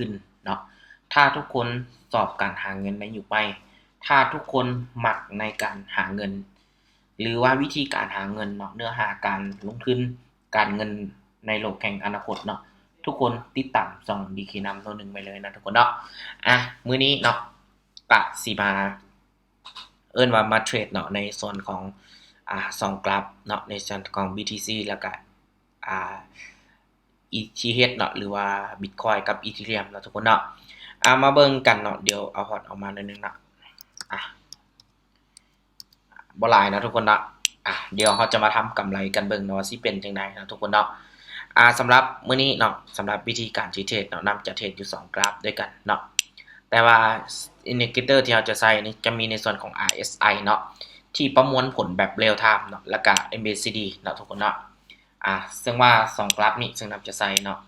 ขึ้นเนาะถ้าทุกคนสอบการหาเงินในอยู่ไป ถ้าทุกคนหมักในการหาเงิน หรือว่าวิธีการหาเงินเนาะเนื้อหาการลงทุนการเงินในโลกแห่งอนาคตเนาะทุกคนติดตามส่องดีคีนำตัวหนึ่งไปเลยนะทุกคนเนาะอะมื้อนี้เนาะกะสิมา เอิ้นว่ามาเทรดเนาะในส่วนของอ่าสองกราฟเนาะในส่วนของ BTC แล้วก็อ่า ETH เนาะหรือว่า Bitcoin กับ Ethereum เนาะทุกคนเนาะอ่ามาเบิ่งกันเนาะเดี๋ยวเอาฮอตออกมาหน่อยนึงเนาะอะบ่หลายนะทุกคนเนาะอะเดี๋ยวเราจะมาทำกำไรกันเบิ่งเนาะว่าสิเป็นจังไดนะทุกคนเนาะอ่าสำหรับมื้อนี้เนาะสำหรับวิธีการเทรดเนาะนำจะเทรดอยู่ 2 กราฟด้วยกันเนาะแต่ว่าอินดิเคเตอร์ที่เราจะใส่นี่จะมีในส่วนของ RSI เนาะที่ประมวลผลแบบเรียลไทม์เนาะแล้วก็ MACD เนาะทุกคนเนาะ อะซึ่งว่า2กราฟนี้ซึ่งนำจะใส่เนาะ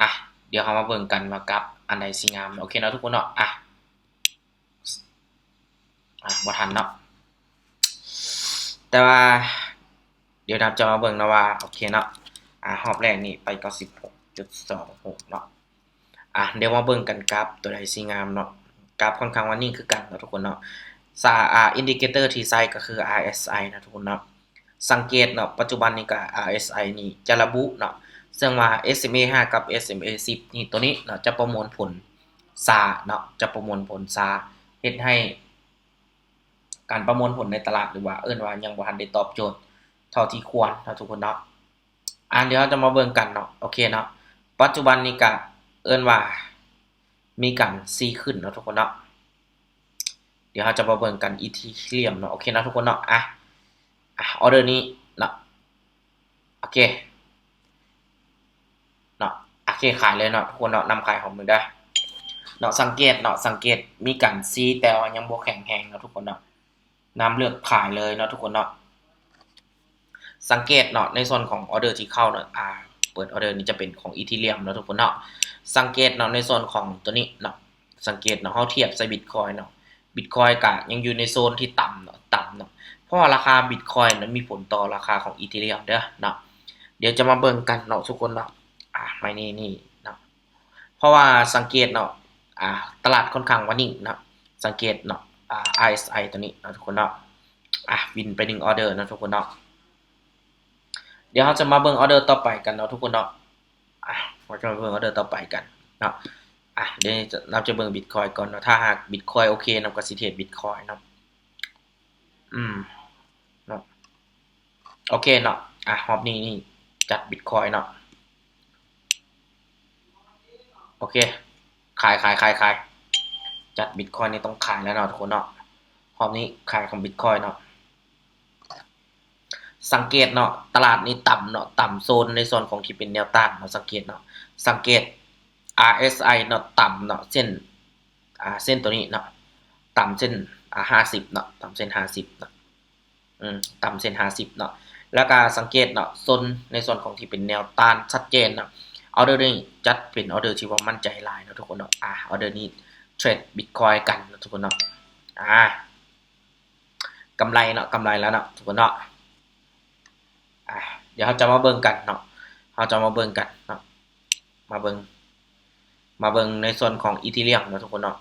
อะเดี๋ยวเรามาเบิ่งกันว่ากราฟอันใดสิงามโอเคเนาะทุกคนเนาะอะอะบ่ทันเนาะแต่ว่าเดี๋ยวเราจะมาเบิ่งนะว่าโอเคเนาะอะรอบแรกนี่ไป96.26เนาะอะเดี๋ยวมาเบิ่งกันกราฟตัวใดสิงามเนาะกราฟค่อนข้างว่านิ่งคือกันเนาะทุกคนเนาะซาอ่าอินดิเคเตอร์ที่ใส่ก็คือ RSI นะทุกคนเนาะ สังเกตเนาะปัจจุบันนี้ก็ RSI นี่จะระบุเนาะซึ่งว่า SMA 5 กับ SMA 10 นี่ตัวนี้เนาะจะประมวลผลซาเนาะจะประมวลผลซาเฮ็ดให้ การประมวลผลในตลาดหรือว่าเอิ้นว่ายังบ่ทันได้ตอบโจทย์เท่าที่ควรเนาะทุกคนเนาะอ่าเดี๋ยวจะมาเบิ่งกันเนาะโอเคเนาะปัจจุบันนี้ก็เอิ้นว่ามีการซีขึ้นเนาะทุกคนเนาะเดี๋ยวเราจะมาเบิ่งกันอีทีเรียมเนาะโอเคนะทุกคนเนาะอะ อะออเดอร์นี้เนาะโอเคเนาะโอเคขายเลยเนาะทุกคนเนาะนำขายของมือได้เนาะสังเกตเนาะสังเกตมีการซีแต่ว่ายังบ่แข็งแรงเนาะทุกคนเนาะนำเลือกขายเลยเนาะทุกคนเนาะสังเกตเนาะในส่วนของออเดอร์ที่เข้าเนาะอ่าเปิดออเดอร์นี้จะเป็นของอีทีเรียมเนาะทุกคนเนาะสังเกตเนาะในส่วนของตัวนี้เนาะสังเกตเนาะเฮาเทียบใส่บิตคอยเนาะบิตคอยก็ยังอยู่ในโซนที่ต่ำเนาะต่ำเนาะ เพราะว่าราคาบิตคอยนั้นมีผลต่อราคาของอีทีเรียมเด้อเนาะเดี๋ยวจะมาเบิ่งกันเนาะทุกคนเนาะอ่าไม่นี่นี่เนาะเพราะว่าสังเกตเนาะอ่าตลาดค่อนข้างว่านิ่งเนาะสังเกตเนาะอ่า RSI ตัวนี้เนาะทุกคนเนาะอะวินไป1ออเดอร์เนาะทุกคนเนาะเดี๋ยวเราจะมาเบิ่งออเดอร์ต่อไปกันเนาะทุกคนเนาะอะเราจะมาเบิ่งออเดอร์ต่อไปกันเนาะอะเดี๋ยวเราจะเบิ่งบิตคอยก่อนเนาะถ้าหากบิตคอยโอเคเนาก็สิเทรดบิตคอยเนาะ อืมเนาะโอเคเนาะอะรอบนี้นี่จัดบิตคอยเนาะโอเค ขายขายขายขายจัดบิตคอยนี่ต้องขายแล้วเนาะทุกคนเนาะรอบนี้ขายของบิตคอยเนาะสังเกตเนาะตลาดนี้ต่ำเนาะต่ำโซนในโซนของที่เป็นแนวต้านเนาะสังเกตเนาะสังเกต RSI เนาะต่ำเนาะเส้นอ่าเส้นตัวนี้เนาะต่ำเส้น อ่าห้าสิบเนาะต่ำเส้นห้าสิบเนาะอืมต่ำเส้นห้าสิบเนาะแล้วก็สังเกตเนาะโซนในส่วนของที่เป็นแนวต้านชัดเจนเนาะออเดอร์นี้จัดเป็นออเดอร์ที่ว่ามั่นใจหลายนะทุกคนเนาะอ่าออเดอร์นี้เทรดบิตคอยกันนะทุกคนเนาะอ่ากำไรเนาะกำไรแล้วเนาะทุกคนเนาะอะเดี๋ยวเราจะมาเบิ่งกันเนาะเราจะมาเบิ่งกันเนาะมาเบิ่งมาเบิ่งในส่วนของอีทีเรียมนะทุกคนเนาะ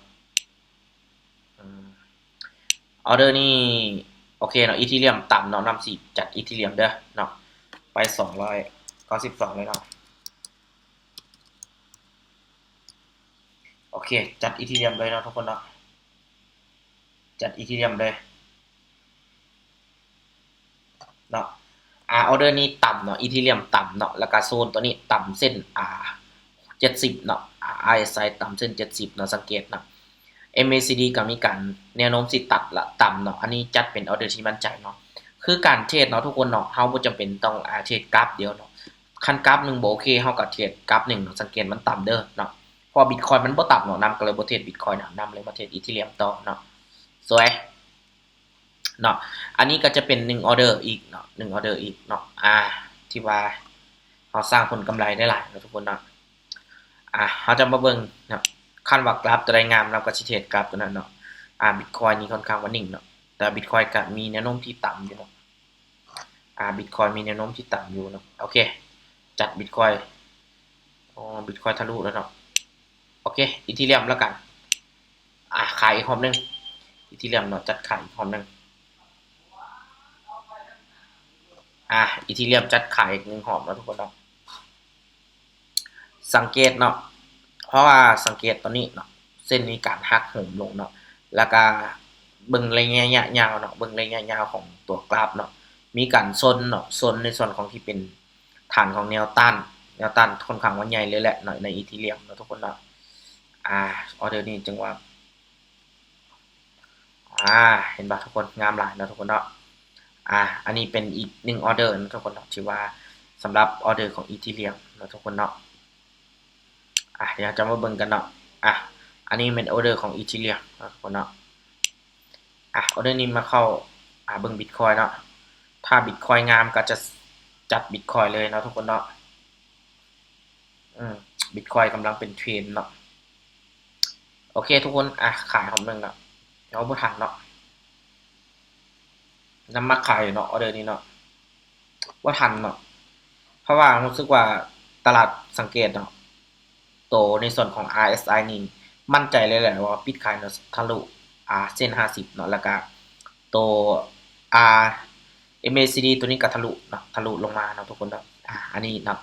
ออเดอร์นี่โอเคเนาะอีทีเรียมต่ำเนาะนำสิจัดอีทีเรียมเด้อเนาะไปสองร้อยเก้าสิบสองเลยเนาะโอเค จัดอีทีเรียมเลยเนาะทุกคนเนาะจัดอีทีเรียมเลยเนาะอ่าออเดอร์นี้ต่ำเนาะอีทีเรียมต่ำเนาะแล้วก็โซนตัวนี้ต่ำเส้นอ่าเจ็ดสิบเนาะไอ่า RSI ต่ำเส้นเจ็ดสิบเนาะสังเกตเนาะ MACD ก็มีการแนวโน้มสิตัดละต่ำเนาะ อันนี้จัดเป็นออเดอร์ที่มั่นใจเนาะ คือการเทรดเนาะทุกคนเนาะเฮาบ่จำเป็นต้องอาเทรดกราฟเดียวเนาะ คันกราฟหนึงบ่โอเคเฮาก็เทรดกราฟหนึงเนาะสังเกตมันต่ำเด้อเนาะพราะบิตคอยมันบ่ต่ำเนาะนำก็เลยบ่เทรดบิตคอยเนาะนำเลยมาเทรดอีทีเรียมต่อเนาะ สวยเนาะ อันนี้ก็จะเป็น1ออเดอร์อีกเนาะ1ออเดอร์อีกเนาะ อ่า ที่ว่าเราสร้างผลกำไรได้หลายเนาะทุกคนเนาะ อ่าเราจะมาเบิ่งนาะ คันว่ากราฟตัวใดงามเราก็สิเทรดกราฟตัวนั้นเนาะอ่า Bitcoin นี่ค่อนข้างว่านิ่งเนาะแต่ Bitcoin ก็มีแนวโน้มที่ต่ำอยู่เนาะอ่า Bitcoin มีแนวโน้มที่ต่ำอยู่เนาะโอเค จัด Bitcoin อ๋อ Bitcoin ทะลุแล้วเนาะโอเคอีทีเรียมแล้วกัน อะขายอีกหอมนึงอีทีเรียมเนาะจัดขายอีกหอมนึงอะอีทีเรียมจัดขายอีกหนึ่งหอมแล้วทุกคนเนาะสังเกตเนาะ เพราะว่าสังเกตตอนนี้เนาะเส้นมีการหักโหมลงเนาะแล้วก็เบิ่งระยะยาวเนาะเบิ่งระยะยาวของตัวกราฟเนาะมีการซนเนาะซนในส่วนของที่เป็นฐานของแนวต้านแนวต้านค่อนข้างว่าใหญ่เลยแหละเนาะในอีทีเรียมเนาะทุกคนเนาะอ่าออเดอร์นี้จังว่าอ่าเห็นป่ะทุกคนงามหลายเนาะทุกคนเนาะอ่าอันนี้เป็นอีกหนึ่งออเดอร์นะทุกคนเนาะที่ว่าสำหรับออเดอร์ของอีทีเรียมนาะทุกคนเนาะ อะเดี๋ยวจะมาเบิ่งกันเนาะอะอันนี้เป็นออเดอร์ของอีทีเรียมนะทุกคนเนาะอะออเดอร์นี้มาเข้าอ่าเบิ่งบิตคอยเนาะถ้าบิตคอยงามก็จะจัดบิตคอยเลยเนาะทุกคนเนาะอืมบิตคอยกำลังเป็นเทรนเนาะโอเคทุกคนอะขายของหนึ่งเนาะเดี๋ยวบ่ทันเนาะนำมาขายเนาะออเดอร์นี้เนาะว่าทันเนาะเพราะว่ารู้สึกว่าตลาดสังเกตเนาะ โตในส่วนของ RSI นี่มั่นใจเลยแหละว่าปิดขายเนาะทะลุอ่าเส้น 50 เนาะแล้วก็โต R MACD ตัวนี้ก็ทะลุเนาะทะลุลงมาเนาะทุกคนเนาะอ่าอันนี้เนาะ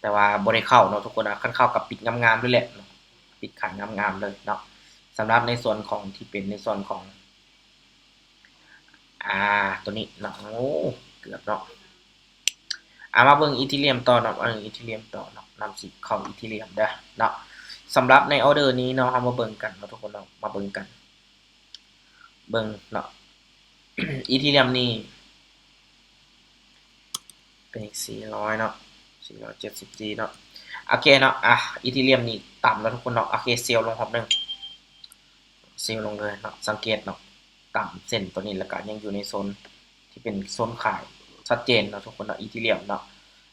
แต่ว่าบ่ได้เข้าเนาะทุกคนนะคันเข้ากับปิดงามๆด้วยแหละเนาะปิดขายงามๆเลยเนาะสำหรับในส่วนของที่เป็นในส่วนของ อ่า ตัวนี้เนาะโอ้เกือบเนาะอ่ามาเบิ่งอีทิเลียมต่อเนาะเอออีทิเลียมต่อเนาะ นำสิข้าอีทิเลียมเด้อเนาะสำหรับในออเดอร์นี้เนาะเอามาเบิ่งกันเนาะทุกคนเนาะมาเบิ่งกัน เบิ่งเนาะอีทิเลียมนี่เป็นอีก400เนาะ470เจ็ดสิบจีเนาะโอเคเนาะอะอีทิเลียมนี่ต่ำแล้วทุกคนเนาะโอเคเซลลลงหอบหนึ่งเซลลลงเลยเนาะสังเกตเนาะต่ำเส้นตัวนี้แล้วก็ยังอยู่ในโซนที่เป็นโซนขายชัดเจนเนาะทุกคนเนาะอีทีเรียมเนาะ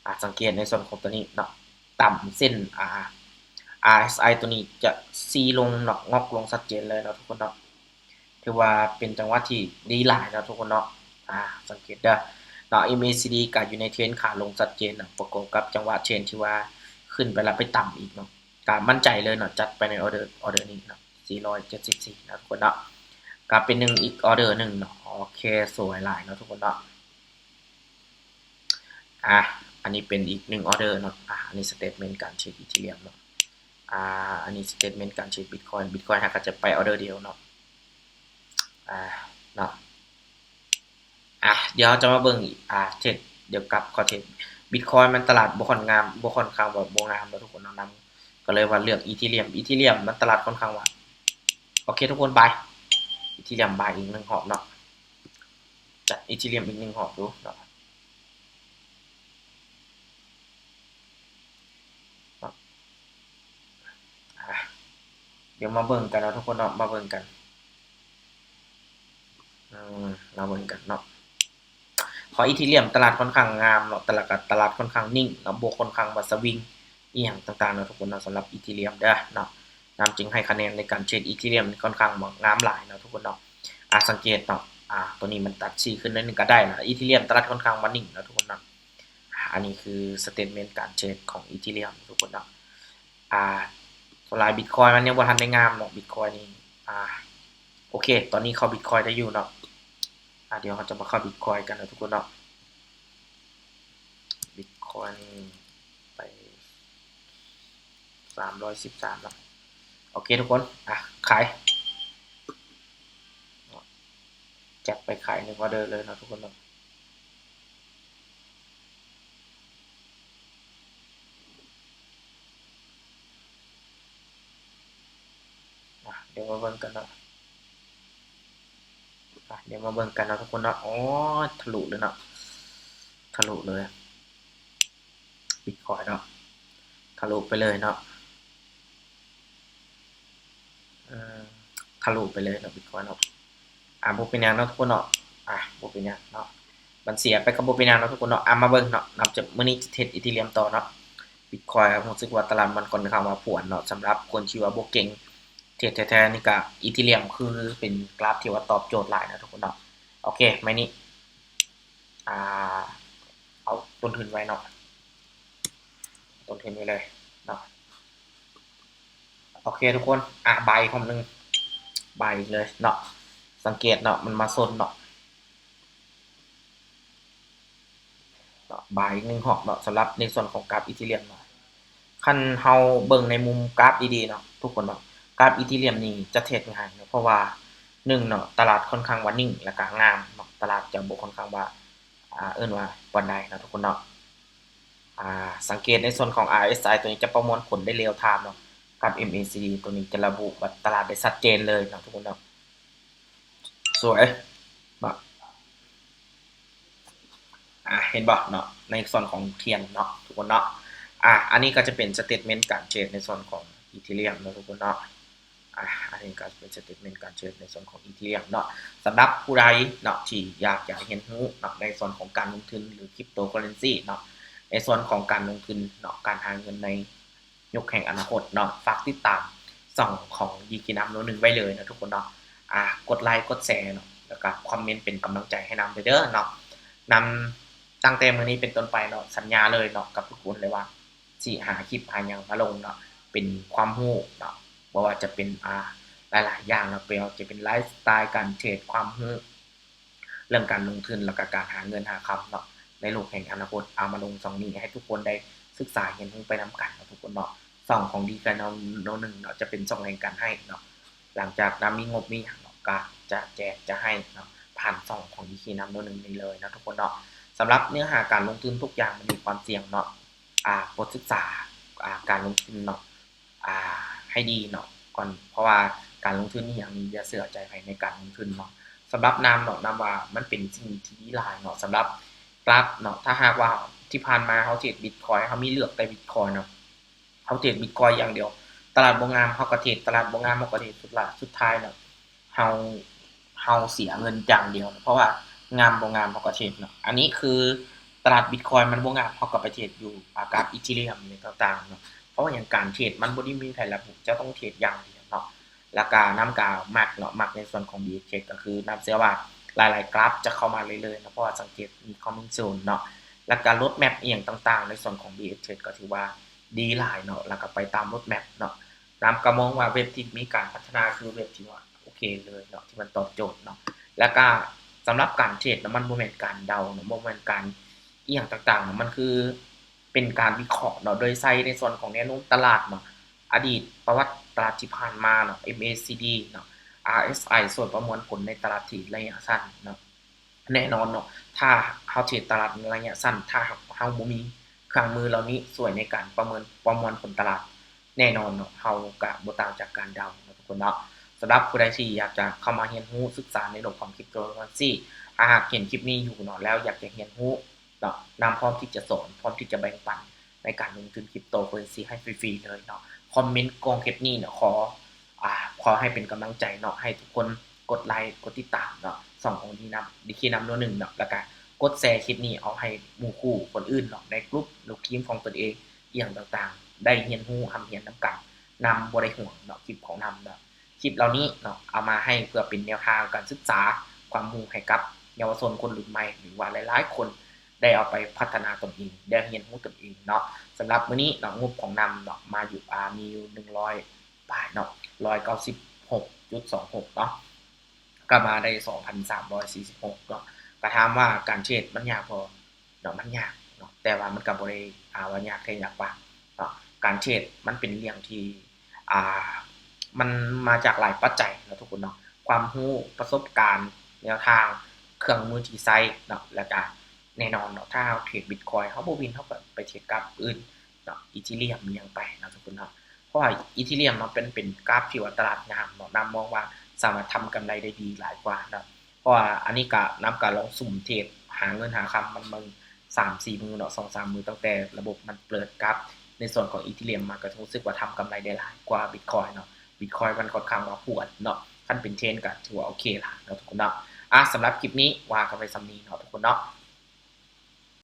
อาสังเกตในส่วนของตัวนี้เนาะ ต่ำเส้นอ่า RSI ตัวนี้จะซีลงเนาะงอกลงชัดเจนเลยเนาะทุกคนเนาะถือว่าเป็นจังหวะที่ดีหลายเนาะทุกคนเนาะอ่าสังเกตเด้อเนาะ MACD ก็อยู่ในเทรนขาลงชัดเจนเนาะประกอบกับจังหวะเทรนที่ว่าขึ้นไปแล้วไปต่ำอีกเนาะก็มั่นใจเลยเนาะจัดไปในออเดอร์ออเดอร์นี้เนาะ474นะทุกคนเนาะกับเป็นหนึ่งอีกออเดอร์หนึ่งเนาะโอเคสวยหลายเนาะทุกคนเนาะอะ อันนี้เป็นอีกหนึ่งออเดอร์เนาะอะอันนี้สเตทเมนต์การเช็คอีทีเรียมเนาะอ่าอันนี้สเตทเมนต์การเช็คบิตคอยน์บิตคอยน์หากจะไปออเดอร์เดียวเนาะอ่าเนาะอะเดี๋ยวจะมาเบิ่งอีกอ่าเทรดเดี๋ยวกลับขอเทรดบิตคอยน์มันตลาดบ่ค่อนงามบ่ค่อนข้างว่าบ่งามเนาะทุกคนนะนำก็เลยว่าเลือกอีทีเรียมอีทีเรียมมันตลาดค่อนข้างว่าโอเคทุกคนบายอีทีเรียมบายอีกหนึ่งหอบเนาะจัดอีทีเรียมอีกหนึ่งหอบดูเนาะ เดี๋ยวมาเบิ่งกันเนาะทุกคนเนาะมาเบิ่งกันอืมมาเบิ่งกันเนาะพออีทีเรียมตลาดค่อนข้างงามเนาะตลาดตลาดค่อนข้างนิ่งเนาะบวกค่อนข้างว่าสวิงอีหยังต่างๆเนาะทุกคนเนาะสำหรับอีทีเรียมเด้อเนาะนำจึงให้คะแนนในการเทรดอีทีเรียมค่อนข้างงามหลายเนาะทุกคนเนาะอาสังเกตเนาะอ่าตัวนี้มันตัดซีขึ้นนิดนึงก็ได้นะอีทีเรียมตลาดค่อนข้างว่านิ่งเนาะทุกคนเนาะอันนี้คือสเตทเมนต์การเทรดของอีทีเรียมทุกคนเนาะอ่า สลายบิตคอยมันยังบ่ทันได้งามเนาะบิตคอยนี่อ่าโอเค ตอนนี้เข้าบิตคอยได้อยู่เนาะอ่าเดี๋ยวเราจะมาเข้าบิตคอยกันนะทุกคนเนาะบิตคอยไปสามร้อยสิบสามแล้วโอเคทุกคนอะขายจัดไปขายหนึ่งออเดอร์เลยนะทุกคนเนาะอะเดี๋ยวมาเบิ่งกันเนาะอะเดี๋ยวมาเบิ่งกันเนาะทุกคนเนาะอ๋อทะลุเลยเนาะทะลุเลยบิตคอยเนาะทะลุไปเลยเนาะอืมทะลุไปเลยเนาะบิตคอยเนาะอะบ่เป็นหยังเนาะทุกคนเนาะอะบ่เป็นหยังเนาะมันเสียไปกับบ่เป็นหยังเนาะทุกคนเนาะอะมาเบิ่งเนาะนับจากมื้อนี้เทรดอีทีเรียมต่อเนาะบิตคอยรู้สึกว่าตลาดมันค่อนเข้างว่าผวนเนาะสำหรับคนที่ว่าบ่เก่ง เทรดแท้ๆนี่ก็อีทีเรียมคือเป็นกราฟที่ว่าตอบโจทย์หลายนะทุกคนเนาะโอเคไหมนี่อ่าเอาต้นทุนไว้เนาะต้นทุนไว้เลยเนาะโอเคทุกคนอะใบคำหนึ่งใบเลยเนาะสังเกตเนาะมันมาซนเนาะเนาะใบหนึ่งหอกเนาะสำหรับในส่วนของกราฟอีทิเลียมเนาะคันเฮาเบิ่งในมุมกราฟดีๆเนาะทุกคนเนาะ กราฟอีทิเลียมนี่จะเทรดง่ายเนาะเพราะว่าหนึ่งเนาะตลาดค่อนข้างว่านิ่งและก็งามเนาะตลาดจะบ่ค่อนข้างว่าอ่าเอิ้นว่าปานใดเนะทุกคนเนาะอ่าสังเกตในส่วนของ RSI ตัวนี้จะประมวลผลได้เร็วไทม์เนาะกับ MACD ตัวนี้จะระบุแบบตลาดได้ชัดเจนเลยนะทุกคนเนาะสวยบบอ่าเห็นบ่เนาะในส่วนของเทียนเนาะทุกคนเนาะอ่าอันนี้ก็จะเป็นสเตทเมนต์การเทรดในส่วนของอีเทเรียมนะทุกคนเนาะ อ่าอันนี้ก็เป็นสเตทเมนต์การเทรดในส่วนของอีเทียมเนาะสำหรับผู้ใดเนาะที่อยากจะเห็นรู้เนาะในส่วนของการลงทุนหรือคริปโตเคอเรนซีเนาะในส่วนของการลงทุนเนาะการหาเงินในยกแห่งอนาคตเนาะฝากติดตามส่องของดีกีน้ำโนหนึ่งไว้เลยนะทุกคนเนาะอ่ากดไลค์กดแชร์เนาะแล้วก็คอมเมนต์เป็นกำลังใจให้นำไปเด้อเนาะนำตั้งแต่มื้อนี้เป็นต้นไปเนาะสัญญาเลยเนาะกับทุกคนเลยว่าสิหาคลิปหาหยังมาลงเนาะเป็นความรู้เนาะ บ่ว่าจะเป็นอ่าหลาย ๆ อย่างเนาะเป็นจะเป็นไลฟ์สไตล์การเทรดความรู้เรื่องการลงทุนแล้วก็การหาเงินหาคำเนาะในโลกแห่งอนาคตเอามาลงสองนี้ให้ทุกคนได้ศึกษาเรียนไปนํกันเนาะทุกคนเนาะสองของดีกันเนาะโนหนึ่งเนาะจะเป็นสองแห่งการให้เนาะหลังจากนํมีงบมีหยังเนาะก็จะแจกจะให้เนาะผ่านสองของดีคีนำโนหนึ่งนี้เลยนะทุกคนเนาะสำหรับเนื้อหาการลงทุนทุกอย่างมันมีความเสี่ยงเนาะอ่าบทศึกษาอ่าการลงทุนเนาะอ่า ให้ดีเนาะก่อนเพราะว่าการลงทุนนี่อย่างนี้อย่าเสื่อใจภายในการลงทุนเนาะสำหรับนามเนาะนามว่ามันเป็นสิ่งที่ดีหลายเนาะสำหรับกราฟเนาะถ้าหากว่าที่ผ่านมาเฮาเทรด Bitcoin เฮามีเลือกแต่ Bitcoin เนาะเฮาเทรด Bitcoin อย่างเดียว ตลาดบ่งามเฮาก็เทรดตลาดบ่งามเฮาก็เทรดสุดละสุดท้ายเนาะเฮาเฮาเสียเงินอย่างเดียว เพราะว่างามบ่งามเฮาก็เทรดเนาะอันนี้คือตลาด Bitcoin มันบ่งามเฮาก็ไปเทรดอยู่อากาศ Ethereum นี่ต่างๆเนาะ ราะว่าอย่างการเทรดมันบ่ได้มีแผนระบุจะต้องเทรดอย่างเดียวเนาะแล้วก็นำกาวมักเนาะมักในส่วนของ BTC ก็คือนำเชื่อว่าหลาย ๆ กราฟจะเข้ามาเรื่อยๆนะเพราะว่าสังเกตมี coming soon เนาะแล้วการลดแมปเอียงต่าง ๆ ในส่วนของ BTC ก็ถือว่าดีหลายเนาะแล้วก็ไปตามรถแมปเนาะตามก็มองว่าเว็บที่มีการพัฒนาคือเว็บที่ว่าโอเคเลยเนาะที่มันตอบโจทย์เนาะแล้วก็สำหรับการเทรดนะมันบ่แม่นการเดาเนาะบ่แม่นการเอียงต่างๆเนาะมันคือ เป็นการวิเคราะห์เนาะโดยใช้ในส่วนของแนวโน้มตลาดเนาะอดีตประวัติตลาดที่ผ่านมาเนาะ MACD เนาะ RSI ส่วนประมวลผลในตลาดที่ระยะสั้นเนาะแน่นอนเนาะถ้าเฮาเทรดตลาดระยะสั้น ถ้าเฮาบ่มีเครื่องมือเหล่านี้สวยในการประเมินประมวลผลตลาดแน่นอนเนาะเฮาก็บ่ต่างจากการเดาทุกคนเนาะสำหรับผู้ใดที่อยากจะเข้ามาเรียนรู้ศึกษาในโลกของคริปโตเคอเรนซีหากเห็นคลิปนี้อยู่เนาะแล้วอยากจะเรียนรู้ นาะนำพร้อมที่จะสอนพร้อมที่จะแบ่งปันในการลงทุนคริปโตเคอเรนซีให้ฟรีๆเลยเนาะคอมเมนต์กองคปนี้เนาะขออ่าขอให้เป็นกำลังใจเนาะให้ทุกคนกดไลค์กดติดตามเนาะสองของดีนำดีคีนำโนหนึ่งเนาะแล้วก็กดแชร์คลิปนี้เอาให้หมู่คู่คนอื่นเนาะในกลุ่มหรือทีมของตนเองอย่างต่างๆ ได้เรียนรู้ทำเรียนนำกันนำบ่ได้ห่วงเนาะคลิปของนำเนาะคลิปเหล่านี้เนาะเอามาให้เพื่อเป็นแนวทางการศึกษาความรู้ให้กับเยาวชนคนรุ่นใหม่หรือว่าหลายๆคน ได้เอาไปพัฒนาตนเองได้เรียนรู้ตนเองเนาะสำหรับมื้อนี้เนาะงบของนำเนาะมาอยู่อามีอยู่100บาทเนาะ196.26เนาะก็มาได้2,346เนาะก็ถามว่าการเทรดมันยากบ่เนาะมันยากเนาะแต่ว่ามันก็บ่ได้อ่าว่ายากแท้ยากว่าเนาะการเทรดมันเป็นเรื่องที่อ่ามันมาจากหลายปัจจัยเนาะทุกคนเนาะความรู้ประสบการณ์แนวทางเครื่องมือที่ใช้เนาะแล้วก็ แน่นอนเนาะถ้าเฮาเทรด Bitcoin เฮาบวินเฮาก็ไปเทรดกับอื่นเนาะ Ethereum อิหยังไปเนาะทุกคนเนาะเพราะว่า Ethereum เนาะเป็นเป็นกราฟที่ว่าตลาดงามเนาะนำมองว่าสามารถทำกำไรได้ดีหลายกว่าเนาะเพราะว่าอันนี้ก็นำการลองสุ่มเทรดหาเงินหาคำมันมึง3-4มื้อเนาะ2-3มื้อตั้งแต่ระบบมันเปิดกราฟในส่วนของ Ethereum มาก็รู้สึกว่าทำกำไรได้หลายกว่า Bitcoin เนาะ Bitcoin มันค่อนข้างว่าปวดเนาะคันเป็นเทรนก็ถือว่าโอเคละเนาะทุกคนเนาะอะสำหรับคลิปนี้ว่ากันไปซำนี้เนาะทุกคนเนาะ